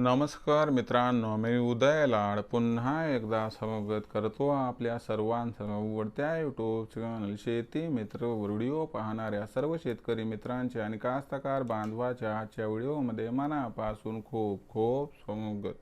नमस्कार मित्रांनो मी उदय लाड. पुन्हा एकदा स्वागत करतो आपल्या सर्वांसह आवडत्या यूट्यूब चॅनल शेती मित्र व्हिडिओ पाहणाऱ्या सर्व शेतकरी मित्रांचे आणि कास्तकार बांधवाच्या आजच्या व्हिडिओमध्ये मनापासून खूप खूप स्वागत.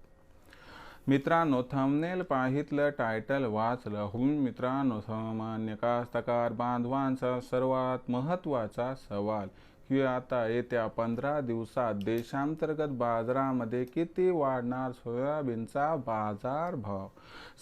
मित्रांनो थंबनेल पाहितलं टायटल वाचलं. हून मित्रांनो सामान्य कास्तकार बांधवांचा सर्वात महत्त्वाचा सवाल की आता येत्या पंधरा दिवसात देशांतर्गत बाजारामध्ये किती वाढणार सोयाबीनचा बाजारभाव?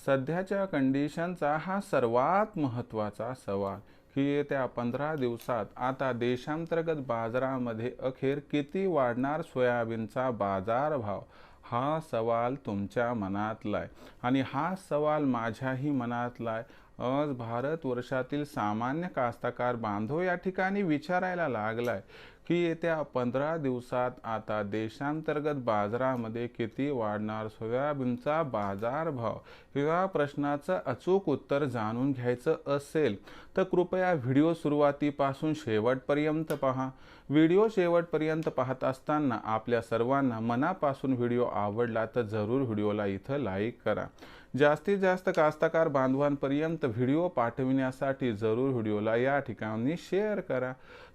सध्याच्या कंडिशनचा हा सर्वात महत्त्वाचा सवाल. की येत्या पंधरा दिवसात आता देशांतर्गत बाजारामध्ये अखेर किती वाढणार सोयाबीनचा बाजारभाव? हा सवाल तुमच्या मनातला आहे आणि हा सवाल माझ्याही मनातला आहे आज भारत वर्षातील सामान्य कास्तकार बांधव या ठिकाणी विचारायला लागलाय की येत्या पंधरा दिवसात आता देशांतर्गत बाजारामध्ये किती वाढणार सोयाबीनचा बाजारभाव? या प्रश्नाचं अचूक उत्तर जाणून घ्यायचं असेल तर कृपया व्हिडिओ सुरुवातीपासून शेवटपर्यंत पहा. व्हिडिओ शेवटपर्यंत पाहत असताना आपल्या सर्वांना मनापासून व्हिडिओ आवडला तर जरूर व्हिडिओला इथं लाईक करा. जास्तीत जास्त कास्तकार बांधवांपर्यंत व्हिडिओ पाठविण्यासाठी जरूर व्हिडिओला या ठिकाणी शेअर करा.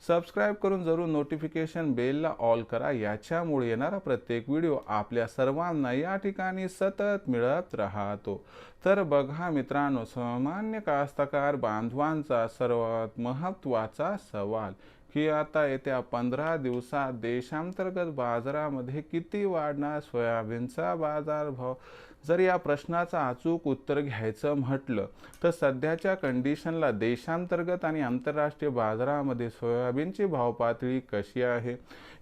सबस्क्राईब करून जरूर नोटिफिकेशन बेलला ऑल करा. याच्यामुळे येणारा प्रत्येक व्हिडिओ आपल्या सर्वांना या ठिकाणी सतत मिळत राहतो. तर बघा मित्रांनो सामान्य कास्तकार बांधवांचा सर्वात महत्त्वाचा सवाल की आता येत्या पंधरा दिवसात देशांतर्गत बाजारामध्ये किती वाढणार सोयाबीनचा बाजारभाव? जर या प्रश्नाचं अचूक उत्तर घ्यायचं म्हटलं तर सध्याच्या कंडिशनला देशांतर्गत आणि आंतरराष्ट्रीय बाजारामध्ये सोयाबीनची भावपातळी कशी आहे?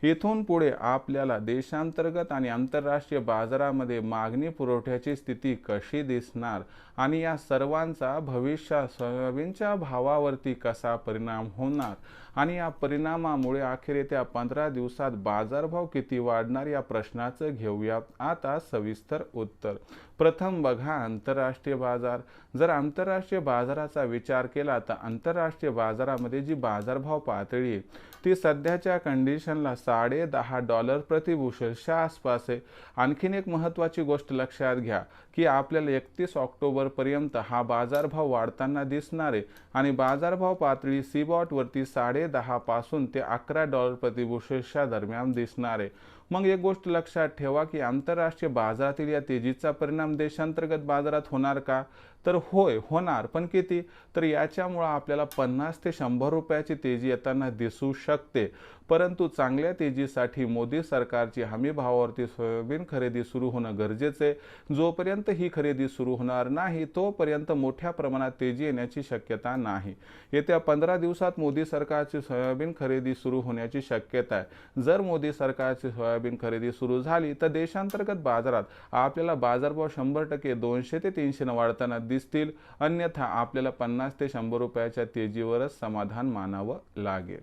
इथून पुढे आपल्याला देशांतर्गत आणि आंतरराष्ट्रीय बाजारामध्ये मागणी पुरवठ्याची स्थिती कशी दिसणार आणि या सर्वांचा भविष्यात सोयाबीनच्या भावावरती कसा परिणाम होणार? आणि या परिणामामुळे अखेर येत्या पंधरा दिवसात बाजारभाव किती वाढणार या प्रश्नाचं घेऊया आता सविस्तर उत्तर. प्रथम बघा आंतरराष्ट्रीय बाजार. जर आंतरराष्ट्रीय बाजाराचा विचार केला तर आंतरराष्ट्रीय बाजारामध्ये जी बाजारभाव पातळी आहे ती सध्याच्या कंडिशनला साडे दहा डॉलर प्रतिभूषणच्या आसपास आहे. आणखीन एक महत्त्वाची गोष्ट लक्षात घ्या की आपल्याला एकतीस ऑक्टोबरपर्यंत हा बाजारभाव वाढताना दिसणार आहे. आणि बाजारभाव पातळी सीबॉटवरती साडे दहापासून ते अकरा डॉलर प्रतिबुशलच्या दरम्यान दिसणारे. मग एक गोष्ट लक्षात ठेवा की आंतरराष्ट्रीय बाजारातील या तेजीचा परिणाम देशांतर्गत बाजारात होणार का? तर होय होणार. पण किती? तर याच्यामुळं आपल्याला पन्नास ते शंभर रुपयाची तेजी येताना दिसू शकते. परंतु चांगल्या तेजीसाठी मोदी सरकारची हमी भावावरती सोयाबीन खरेदी सुरू होणं गरजेचं आहे. जोपर्यंत ही खरेदी सुरू होणार नाही तोपर्यंत मोठ्या प्रमाणात तेजी येण्याची शक्यता नाही. येत्या पंधरा दिवसात मोदी सरकारची सोयाबीन खरेदी सुरू होण्याची शक्यता आहे. जर मोदी सरकारची सोयाबीन खरेदी सुरू झाली तर देशांतर्गत बाजारात आपल्याला बाजारभाव शंभर टक्के दोनशे ते तीनशेनं वाढताना दिसतील. अन्यथा आपल्याला पन्नास ते शंभर रुपयाच्या तेजीवरच समाधान मानावं लागेल.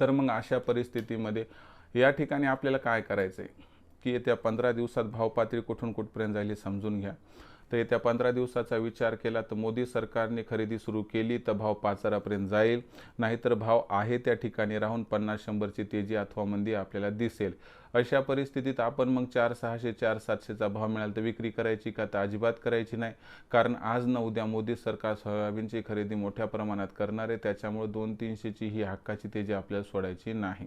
तर मग अशा परिस्थितीमध्ये या ठिकाणी आपल्याला काय करायचं आहे की येत्या पंधरा दिवसात भाव पातळी कुठून कुठपर्यंत जाईल हे समजून घ्या. तर येत्या पंधरा दिवसाचा विचार केला तर मोदी सरकारने खरेदी सुरू केली तर भाव पाच हजारापर्यंत जाईल. नाहीतर भाव आहे त्या ठिकाणी राहून पन्नास शंभरची तेजी अथवा मंदी आपल्याला दिसेल. अशा परिस्थितीत आपण मग चार सहाशे चार सातशेचा भाव मिळाला तर विक्री करायची का? तर अजिबात करायची नाही. कारण आज न उद्या मोदी सरकार सोयाबीनची खरेदी मोठ्या प्रमाणात करणार आहे. त्याच्यामुळे दोन तीनशेची ही हक्काची तेजी आपल्याला सोडायची नाही.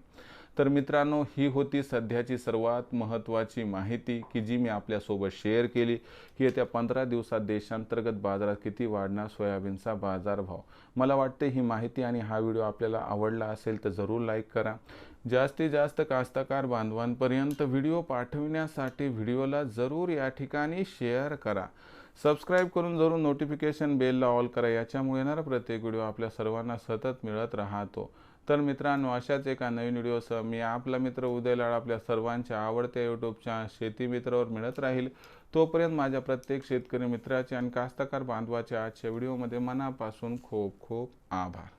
तर मित्रांनो ही होती सध्याची सर्वात महत्त्वाची माहिती की जी मी आपल्यासोबत शेअर केली. की येत्या पंधरा दिवसात देशांतर्गत बाजारात किती वाढणार सोयाबीनचा बाजारभाव. मला वाटते ही माहिती आणि हा व्हिडिओ आपल्याला आवडला असेल तर जरूर लाईक करा. जास्तीत जास्त कास्तकार बांधवांपर्यंत व्हिडिओ पाठविण्यासाठी व्हिडिओला जरूर या ठिकाणी शेअर करा. सबस्क्राईब करून जरूर नोटिफिकेशन बेलला ऑल करा. याच्यामुळे येणारा प्रत्येक व्हिडिओ आपल्या सर्वांना सतत मिळत राहतो. तर मित्रांनो अशाच एका नवीन व्हिडिओसह मी आपला मित्र उदय लाड आपल्या सर्वांच्या आवडत्या यूट्यूबच्या शेती मित्रावर मिळत राहील. तोपर्यंत माझ्या प्रत्येक शेतकरी मित्राचे आणि कास्तकार बांधवाच्या आजच्या व्हिडिओमध्ये मनापासून खूप खूप आभार.